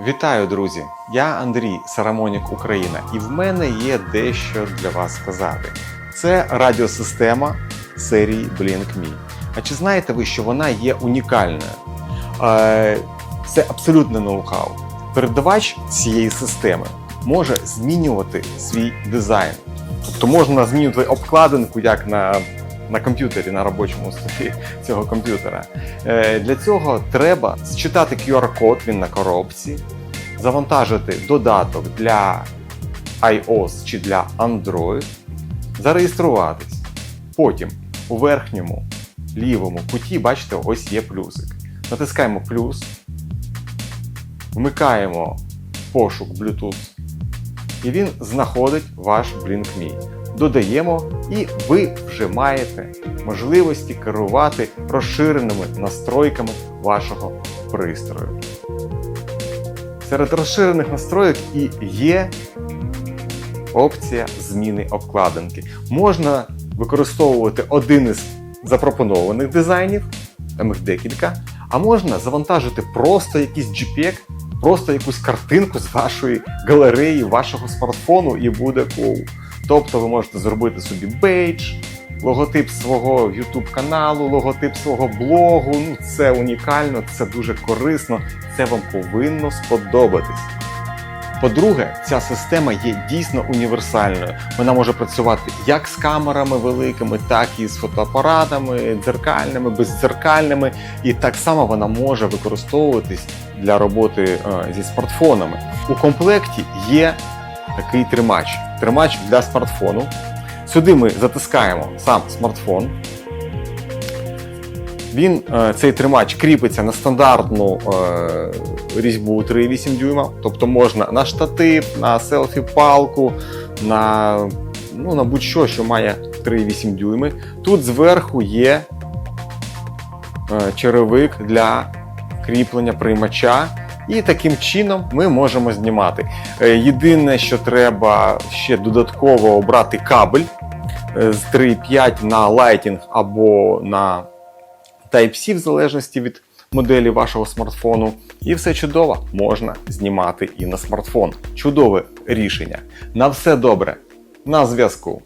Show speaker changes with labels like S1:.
S1: Вітаю, друзі! Я Андрій Сарамонік Україна, і в мене є дещо для вас сказати. Це радіосистема серії BlinkMe. А чи знаєте ви, що вона є унікальною? Е, Це абсолютне ноу-хау. Передавач цієї системи може змінювати свій дизайн. Тобто можна змінювати обкладинку як на, на комп'ютері, на робочому столі цього комп'ютера. Е, Для цього треба считати QR-код, він на коробці, завантажити додаток для iOS чи для Android, зареєструватись. Потім у верхньому лівому куті, бачите, ось є плюсик. Натискаємо плюс, вмикаємо пошук Bluetooth, і він знаходить ваш BlinkMe. Додаємо, і ви вже маєте можливості керувати розширеними настройками вашого пристрою. Серед розширених настроїк і є опція зміни обкладинки. Можна використовувати один із запропонованих дизайнів, там їх декілька, а можна завантажити просто якийсь JPEG, просто якусь картинку з вашої галереї, вашого смартфону, і буде кул. Тобто ви можете зробити собі бейдж, логотип свого YouTube каналу, логотип свого блогу. Ну це унікально, це дуже корисно, це вам повинно сподобатись. По-друге, ця система є дійсно універсальною. Вона може працювати як з камерами великими, так і з фотоапаратами, дзеркальними, бездзеркальними. І так само вона може використовуватись для роботи е, зі смартфонами. У комплекті є такий тримач. Тримач для смартфону. Сюди ми затискаємо сам смартфон. Він, е, цей тримач кріпиться на стандартну е, різьбу 3,8 дюйма, тобто можна на штатив, на селфі-палку, на, ну, на будь-що, що має 3,8 дюйми. Тут зверху є е, черевик для кріплення приймача. І таким чином ми можемо знімати. Е, Єдине, що треба ще додатково обрати кабель е, з 3,5 на Lightning або на Type-C, в залежності від моделі вашого смартфону. І все чудово, можна знімати і на смартфон. Чудове рішення. На все добре. На зв'язку.